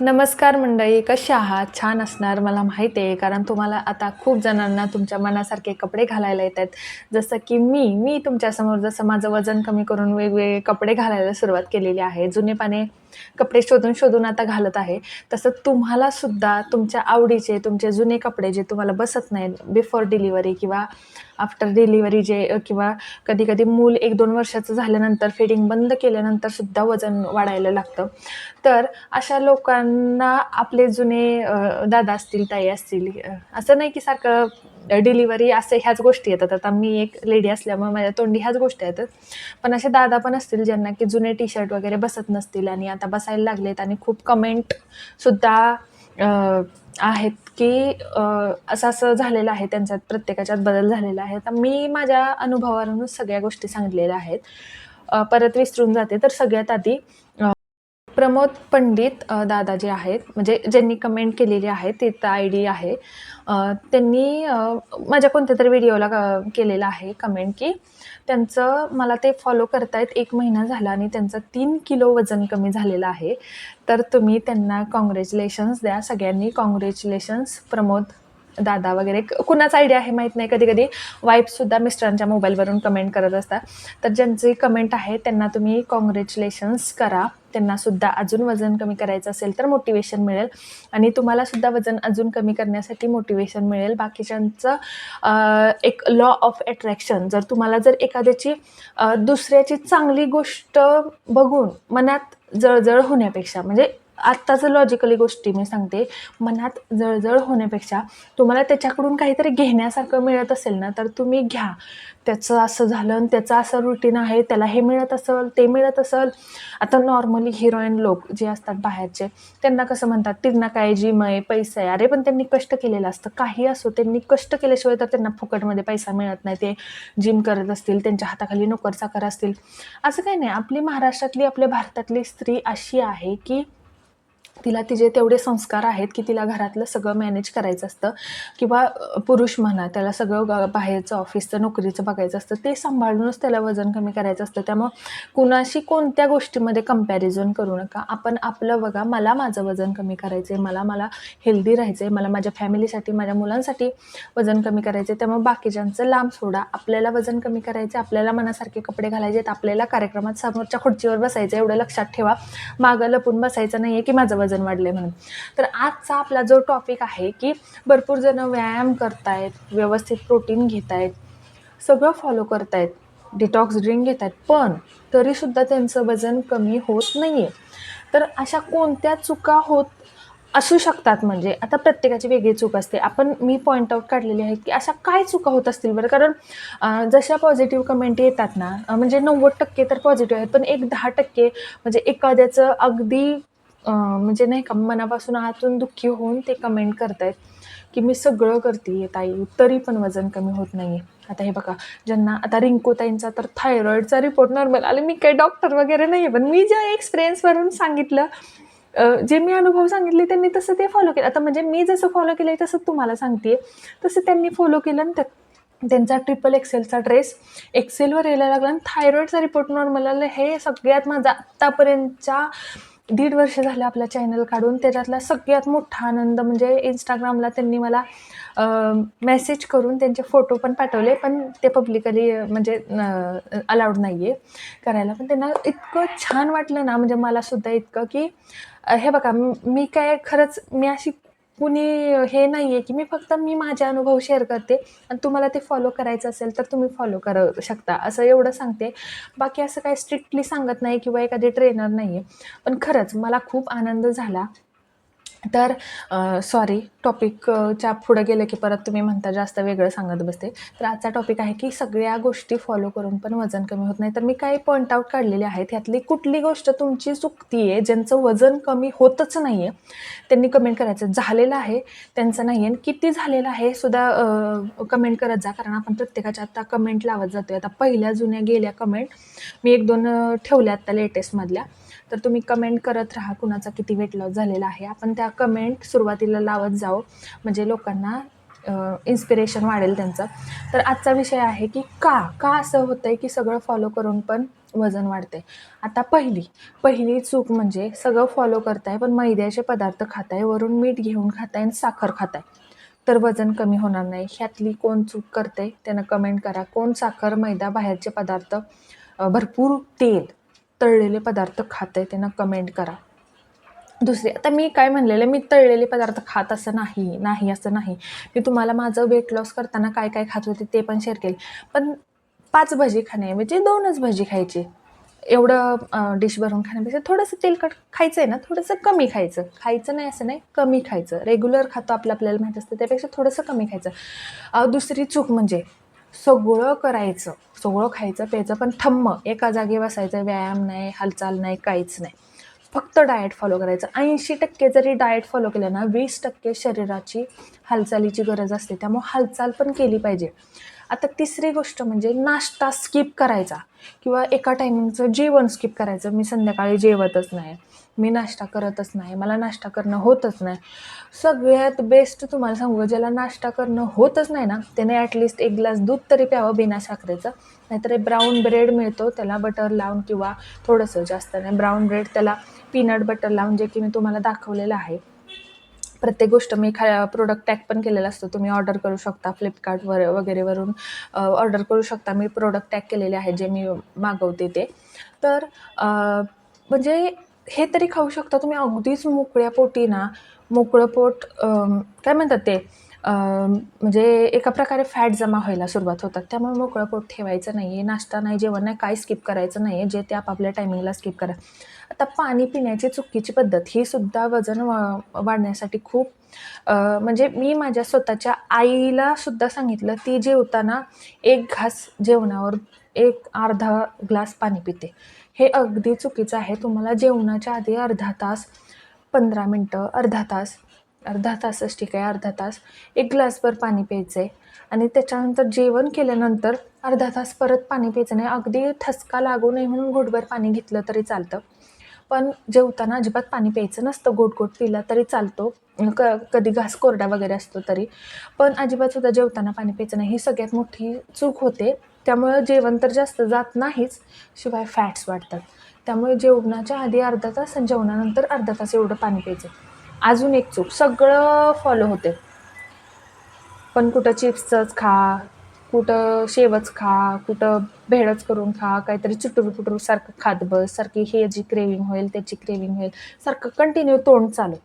नमस्कार मंडळी कशा आहात? छान असणार मला माहिती आहे. कारण तुम्हाला आता खूप जणांना तुमच्या मनासारखे कपडे घालायला येत आहेत जसं की मी मी तुमच्यासमोर जसं माझं वजन कमी करून वेगवेगळे कपडे घालायला सुरुवात केलेली आहे. जुने पाने कपडे शोधून शोधून आता घालत आहे. तसं तुम्हाला सुद्धा तुमच्या आवडीचे तुमचे जुने कपडे जे तुम्हाला बसत नाहीत बिफोर डिलिव्हरी किंवा आफ्टर डिलिव्हरी जे किंवा कधी कधी मूल एक दोन वर्षाचं झाल्यानंतर फिडिंग बंद केल्यानंतर सुद्धा वजन वाढायला लागतं. तर अशा लोकांना आपले जुने दादा असतील ताई असतील असं नाही की सारखं डिलिव्हरी असे ह्याच गोष्टी येतात. आता मी एक लेडी असल्यामुळे माझ्या तोंडी ह्याच गोष्टी येतात. पण असे दादा पण असतील ज्यांना की जुने टी शर्ट वगैरे बसत नसतील आणि आता बसायला लागलेत आणि खूप कमेंटसुद्धा आहेत की असं असं झालेलं आहे. त्यांच्यात प्रत्येकाच्यात बदल झालेला आहे. तर मी माझ्या अनुभवावरूनच सगळ्या गोष्टी सांगितलेल्या आहेत. परत विसरून जाते. तर सगळ्यात आधी प्रमोद पंडित दादाजी दादा जे आहेत. म्हणजे ज्यांनी कमेंट केलेली आहे तिथं आय डी आहे. त्यांनी माझ्या कोणत्या तरी व्हिडिओला क- केलेलं आहे कमेंट की त्यांचं मला ते फॉलो करतायत एक महिना झाला आणि त्यांचं तीन किलो वजन कमी झालेलं आहे. तर तुम्ही त्यांना कॉंग्रॅच्युलेशन्स द्या. सगळ्यांनी कॉंग्रॅच्युलेशन्स प्रमोद दादा वगैरे क- कुणाचा आयडिया आहे माहीत नाही. कधी कधी वाईफसुद्धा मिस्टरांच्या मोबाईलवरून कमेंट करत असतात. तर ज्यांची कमेंट आहे त्यांना तुम्ही कॉंग्रॅच्युलेशन्स करा. त्यांनासुद्धा अजून वजन कमी करायचं असेल तर मोटिवेशन मिळेल. आणि तुम्हालासुद्धा वजन अजून कमी करण्यासाठी मोटिवेशन मिळेल. बाकीच्यांचं एक लॉ ऑफ अट्रॅक्शन जर तुम्हाला जर एखाद्याची दुसऱ्याची चांगली गोष्ट बघून मनात जळजळ होण्यापेक्षा म्हणजे आत्ताचं लॉजिकली गोष्टी मी सांगते. मनात जळजळ होण्यापेक्षा तुम्हाला त्याच्याकडून काहीतरी घेण्यासारखं मिळत असेल ना तर तुम्ही घ्या. त्याचं असं झालं आणि त्याचं असं रुटीन आहे त्याला हे मिळत असेल ते मिळत असेल. आता नॉर्मली हिरोईन लोक जे असतात बाहेरचे त्यांना कसं म्हणतात त्यांना काय जिम आहे पैसा आहे. अरे पण त्यांनी कष्ट केलेलं असतं. काही असो त्यांनी कष्ट केल्याशिवाय तर त्यांना फुकटमध्ये पैसा मिळत नाही. ते जिम करत असतील त्यांच्या हाताखाली नोकर चाकर असतील. असं काही नाही. आपली महाराष्ट्रातली आपल्या भारतातली स्त्री अशी आहे की तिला तिचे तेवढे संस्कार आहेत की तिला घरातलं सगळं मॅनेज करायचं असतं. किंवा पुरुष म्हणा त्याला सगळं बाहेरचं ऑफिसचं नोकरीचं बघायचं असतं. ते सांभाळूनच त्याला वजन कमी करायचं असतं. त्यामुळं कुणाशी कोणत्या गोष्टीमध्ये कंपॅरिझन करू नका. आपण आपलं बघा मला माझं वजन कमी करायचं आहे मला मला हेल्दी राहायचं आहे मला माझ्या फॅमिलीसाठी माझ्या मुलांसाठी वजन कमी करायचं आहे त्यामुळे बाकीच्यांचं लांब सोडा. आपल्याला वजन कमी करायचं आहे आपल्याला मनासारखे कपडे घालायचे आहेत आपल्याला कार्यक्रमात समोरच्या खुर्चीवर बसायचं आहे, एवढं लक्षात ठेवा. मागं लपून बसायचं नाही आहे की माझं वजन वजन वाढले म्हणून. तर आजचा आपला जो टॉपिक आहे की भरपूर जण व्यायाम करतायत व्यवस्थित प्रोटीन घेत आहेत सगळं फॉलो करतायत डिटॉक्स ड्रिंक घेत आहेत पण तरीसुद्धा त्यांचं वजन कमी होत नाही आहे तर अशा कोणत्या चुका होत असू शकतात? म्हणजे आता प्रत्येकाची वेगळी चूक असते. आपण मी पॉईंट आऊट काढलेली आहेत की अशा काय चुका होत असतील बरं? कारण जशा पॉझिटिव्ह कमेंट येतात ना म्हणजे नव्वद टक्के तर पॉझिटिव्ह आहेत पण एक दहा टक्के म्हणजे एखाद्याचं अगदी म्हणजे नाही का मनापासून आतून दुःखी होऊन ते कमेंट करतायत की मी सगळं करते ताई तरी पण वजन कमी होत नाही आता हे बघा ज्यांना आता रिंकूताईंचा तर थायरॉईडचा रिपोर्ट नॉर्मल आले मी काही डॉक्टर वगैरे नाही आहे पण मी ज्या एक्सपिरियन्सवरून सांगितलं जे मी अनुभव सांगितले त्यांनी तसं ते फॉलो केलं. आता म्हणजे मी जसं फॉलो केलं आहे तसं तुम्हाला सांगते तसं त्यांनी फॉलो केलं आणि त्यांचा ट्रिपल एक्सेलचा ड्रेस एक्सेलवर यायला लागला आणि थायरॉईडचा रिपोर्ट नॉर्मल आला. हे सगळ्यात माझा आत्तापर्यंतच्या दीड वर्ष झालं आपला चॅनल काढून. त्याच्यातला सगळ्यात मोठा आनंद म्हणजे इंस्टाग्रामला त्यांनी मला मेसेज करून त्यांचे फोटो पण पाठवले पण ते पब्लिकली म्हणजे अलाउड नाही आहे करायला. पण त्यांना इतकं छान वाटलं ना म्हणजे मलासुद्धा इतकं की हे बघा मी काय खरंच मी अशी कुणी हे नाही आहे की मी फक्त मी माझे अनुभव शेअर करते आणि तुम्हाला ते फॉलो करायचं असेल तर तुम्ही फॉलो करू शकता. असं एवढं सांगते. बाकी असं काही स्ट्रिक्टली सांगत नाही किंवा एखादी ट्रेनर नाही आहे पण खरंच मला खूप आनंद झाला. तर सॉरी टॉपिकच्या पुढं गेलं की परत तुम्ही म्हणता जास्त वेगळं सांगत बसते. तर आजचा टॉपिक आहे की सगळ्या गोष्टी फॉलो करून पण वजन कमी होत नाही. तर मी काही पॉईंट आऊट काढलेले आहेत. ह्यातली कुठली गोष्ट तुमची चुकती आहे ज्यांचं वजन कमी होतच नाही आहे त्यांनी कमेंट करायचं. झालेलं आहे त्यांचं नाही आहे किती झालेलं आहे सुद्धा कमेंट करत जा. कारण आपण प्रत्येकाच्या आता कमेंट लावत जातोय. आता पहिल्या जुन्या गेल्या कमेंट मी एक दोन ठेवल्या आता लेटेस्टमधल्या तर तुम्ही कमेंट करत राहा कुणाचा किती वेट लॉस झालेला आहे. आपण त्या कमेंट सुरुवातीला लावत जावं म्हणजे लोकांना इन्स्पिरेशन वाढेल त्यांचं. तर आजचा विषय आहे की का? का असं होतं आहे की सगळं फॉलो करून पण वजन वाढते आता पहिली पहिली चूक म्हणजे सगळं फॉलो करताय पण मैद्याचे पदार्थ खाताय वरून मीठ घेऊन खाताय आणि साखर खाताय. तर वजन कमी होणार नाही. ह्यातली कोण चूक करते त्यानं कमेंट करा. कोण साखर मैदा बाहेरचे पदार्थ भरपूर तेल तळलेले पदार्थ खाते त्यांना कमेंट करा. दुसरी आता मी काय म्हणलेलं मी तळलेले पदार्थ खात असं नाही नाही असं नाही. मी तुम्हाला माझं वेट लॉस करताना काय काय खात होते ते पण शेअर केले. पण पाच भजी खाण्याऐवजी म्हणजे दोनच भजी खायची. एवढं डिश भरून खाण्यापेक्षा थोडंसं तेलकट खायचं आहे ना थोडंसं कमी खायचं. खायचं नाही असं नाही कमी खायचं. रेग्युलर खातो आपलं आपल्याला माहीत असतं त्यापेक्षा थोडंसं कमी खायचं. दुसरी चूक म्हणजे सगळं करायचं. सगळं खायचं प्यायचं पण थम्म. एका जागी बसायचं व्यायाम नाही हालचाल नाही काहीच नाही. फक्त डाएट फॉलो करायचं. ऐंशी टक्के जरी डाएट फॉलो केलं ना वीस टक्के शरीराची हालचालीची गरज असते. त्यामुळे हालचाल पण केली पाहिजे. आता तिसरी गोष्ट म्हणजे नाश्ता स्किप करायचा. किंवा एका टायमिंगचं जेवण स्किप करायचं. मी संध्याकाळी जेवतच नाही. मी नाश्ता करतच नाही मला नाश्ता करणं होतच नाही. सगळ्यात बेस्ट तुम्हाला सांगू ज्याला नाश्ता करणं होतच नाही ना त्याने ॲटलिस्ट एक ग्लास दूध तरी प्यावं बिना साखरेचं. नाहीतर ब्राऊन ब्रेड मिळतो त्याला बटर लावून किंवा थोडंसं जास्त नाही ब्राऊन ब्रेड त्याला पीनट बटर लावून जे की मी तुम्हाला दाखवलेलं आहे. प्रत्येक गोष्ट मी खा प्रोडक्ट टॅग पण केलेला असतो तुम्ही ऑर्डर करू शकता फ्लिपकार्टवर वगैरेवरून ऑर्डर करू शकता मी प्रोडक्ट टॅग केलेले आहे जे मी मागवते ते. तर म्हणजे हे तरी खाऊ शकता. तुम्ही अगदीच मोकळ्या पोटी ना मोकळं पोट काय म्हणतात ते म्हणजे एका प्रकारे फॅट जमा व्हायला सुरुवात होतात. त्यामुळे मोकळं पोट ठेवायचं नाही आहे नाश्ता नाही जेवण नाही काय स्किप करायचं नाही आहे जे ते आपापल्या टायमिंगला स्किप करा. आता पाणी पिण्याची चुकीची पद्धत ही सुद्धा वजन वा वाढण्यासाठी खूप म्हणजे मी माझ्या स्वतःच्या आईला सुद्धा सांगितलं ती जेवताना एक घास जेवणावर एक अर्धा ग्लास पाणी पिते. हे अगदी चुकीचं आहे. तुम्हाला जेवणाच्या आधी अर्धा तास पंधरा मिनटं अर्धा तास अर्धा तासच ठीक आहे अर्धा तास एक ग्लासभर पाणी प्यायचं आहे आणि त्याच्यानंतर जेवण केल्यानंतर अर्धा तास परत पाणी प्यायचं नाही. अगदी ठसका लागू नये म्हणून घोटभर पाणी घेतलं तरी चालतं. पण जेवताना अजिबात पाणी प्यायचं नसतं. गोट गोट पिला तरी चालतो. क कधी घास कोरडा वगैरे असतो तरी. पण अजिबातसुद्धा जेवताना पाणी प्यायचं नाही. ही सगळ्यात मोठी चूक होते. त्यामुळं जेवण तर जास्त जात नाहीच शिवाय फॅट्स वाढतात. त्यामुळे जेवणाच्या आधी अर्धा तास आणि जेवणानंतर अर्धा तास एवढं पाणी प्यायचं. अजून एक चूक सगळं फॉलो होते. पण कुठं चिप्सच खा कुठं शेवच खा कुठं भेळच करून खा काहीतरी चुटूर पुटूर सारखं खात बस सारखी हे जी क्रेविंग होईल त्याची क्रेविंग होईल सारखं कंटिन्यू तोंड चालू.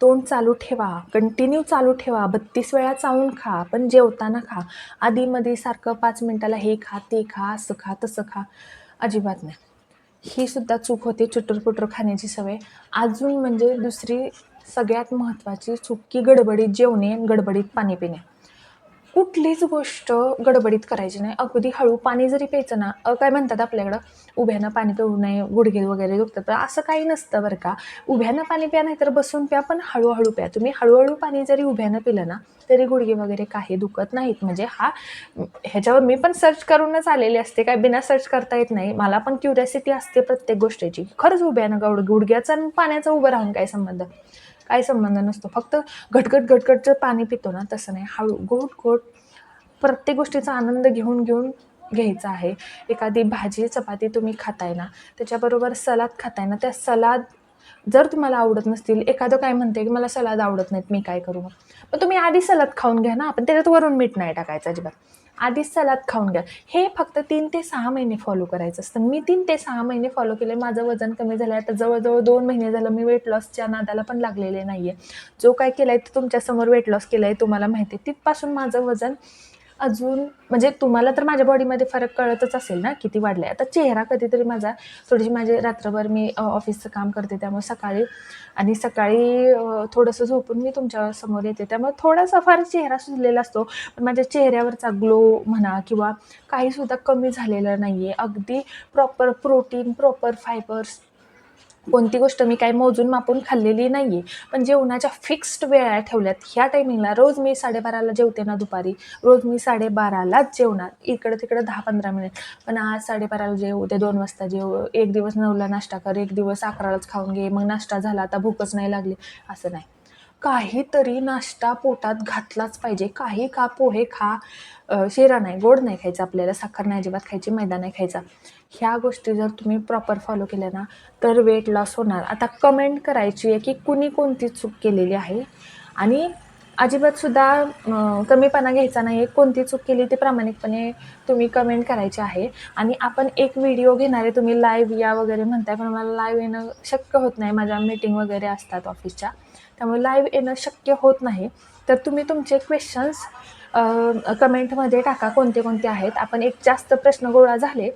तोंड चालू ठेवा कंटिन्यू चालू ठेवा बत्तीस वेळा चावून खा पण जेवताना खा. आधीमध्ये सारखं पाच मिनटाला हे खा ते खा असं खा तसं खा. अजिबात नाही. ही सुद्धा चूक होते चुटरपुटर खाण्याची सवय. अजून म्हणजे दुसरी सगळ्यात महत्त्वाची चूक की गडबडीत जेवणे आणि गडबडीत पाणी पिणे. कुठलीच गोष्ट गडबडीत करायची नाही. अगदी हळू पाणी जरी प्यायचं ना काय म्हणतात आपल्याकडं उभ्यानं पाणी पिऊ नये गुडघे वगैरे दुखतात पण असं काही नसतं बरं का. उभ्यानं पाणी प्या नाही तर बसून प्या पण हळूहळू प्या. तुम्ही हळूहळू पाणी जरी उभ्यानं पिलं ना तरी गुडघे वगैरे काही दुखत नाहीत. म्हणजे हा ह्याच्यावर मी पण सर्च करूनच आलेली असते. काय बिना सर्च करता येत नाही. मला पण क्युरियासिटी असते प्रत्येक गोष्टीची. खरंच उभ्यानं गुड गुडघ्याचा आणि पाण्याचा उभं राहून काय संबंध? काय संबंध नसतो. फक्त घटघट घटघटचं पाणी पितो ना तसं नाही. हळू गोट गोट प्रत्येक गोष्टीचा आनंद घेऊन घेऊन घ्यायचा आहे. एखादी भाजी चपाती तुम्ही खाताय ना त्याच्याबरोबर सलाद खाताय ना त्या सलाद जर तुम्हाला आवडत नसतील एखादं काय म्हणते की मला सलाद आवडत नाहीत मी काय करू? मग पण तुम्ही आधी सलाद खाऊन घ्या ना आपण त्याच्यात वरून मीठ नाही टाकायचं अजिबात. आधीच सलाद खाऊन घ्या. हे फक्त तीन ते सहा महिने फॉलो करायचं असतं. मी तीन ते सहा महिने फॉलो केले. माझं वजन कमी झालं आता जवळजवळ दोन महिने झालं मी वेट लॉसच्या नादाला पण लागलेले नाही आहे जो काय केला आहे ते तुमच्यासमोर वेट लॉस केला आहे तुम्हाला माहिती आहे तिथपासून माझं वजन अजून म्हणजे तुम्हाला तर माझ्या बॉडीमध्ये फरक कळतच असेल ना किती वाढलं आहे आता चेहरा कधीतरी माझा थोडीशी माझे रात्रभर मी ऑफिसचं काम करते त्यामुळे सकाळी आणि सकाळी थोडंसं झोपून मी तुमच्यासमोर येते. त्यामुळे थोडासा फार चेहरा सुजलेला असतो पण माझ्या चेहऱ्यावरचा ग्लो म्हणा किंवा काहीसुद्धा कमी झालेलं नाही आहे अगदी प्रॉपर प्रोटीन प्रॉपर फायबर्स कोणती गोष्ट मी काय मोजून मापून खाल्लेली नाही आहे पण जेवणाच्या फिक्स्ड वेळा ठेवल्यात. ह्या टायमिंगला रोज मी साडेबाराला जेवते ना दुपारी. रोज मी साडेबारालाच जेवणार. इकडं तिकडं दहा पंधरा मिनिट पण आज साडेबाराला जेव उद्या दोन वाजता जेव. एक दिवस नऊला नाश्ता कर एक दिवस अकरालाच खाऊन घे. मग नाश्ता झाला आता भूकच नाही लागली. असं नाही. काहीतरी नाश्ता पोटात घातलाच पाहिजे. काही खा पोहे खा. शिरा नाही गोड नाही खायचं आपल्याला साखर नाही अजिबात खायची मैदा नाही खायचा. ह्या गोष्टी जर तुम्ही प्रॉपर फॉलो केल्या ना तर वेट लॉस होणार. आता कमेंट करायची आहे की कुणी कोणती चूक केलेली आहे? आणि अजिबातसुद्धा कमीपणा घ्यायचा नाही आहे कोणती चूक केली ते प्रामाणिकपणे तुम्ही कमेंट करायची आहे. आणि आपण एक व्हिडिओ घेणार आहे. तुम्ही लाईव्ह या वगैरे म्हणताय पण मला लाईव्ह येणं शक्य होत नाही. माझ्या मीटिंग वगैरे असतात ऑफिसच्या त्यामुळे लाईव्ह येणं शक्य होत नाही. तर तुम्ही तुमचे क्वेश्चन्स कमेंटमध्ये टाका कोणते कोणते आहेत. आपण एक जास्त प्रश्न गोळा झाले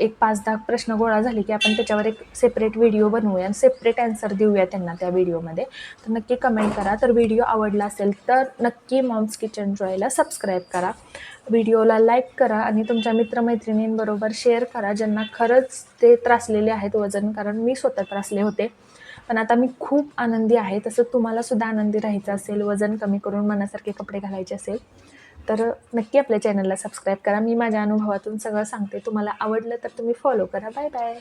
एक पाच दहा प्रश्न गोळा झाले की आपण त्याच्यावर एक सेपरेट व्हिडिओ बनवूया आणि सेपरेट अन्सर देऊया त्यांना त्या व्हिडिओमध्ये तर नक्की कमेंट करा. तर व्हिडिओ आवडला असेल तर नक्की मॉम्स किचन जॉयला सबस्क्राईब करा. व्हिडिओला लाईक करा आणि तुमच्या मित्रमैत्रिणींबरोबर शेअर करा. ज्यांना खरंच ते त्रासलेले आहेत वजन कारण मी स्वतः त्रासले होते. पण आता मी खूप आनंदी आहे. तसं तुम्हाला सुद्धा आनंदी राहायचं असेल वजन कमी करून मनासारखे कपडे घालायचे असेल तर नक्की आपल्या चॅनलला सबस्क्राईब करा. मी माझ्या अनुभवातून सगळं सांगते. तुम्हाला आवडलं तर तुम्ही फॉलो करा. Bye bye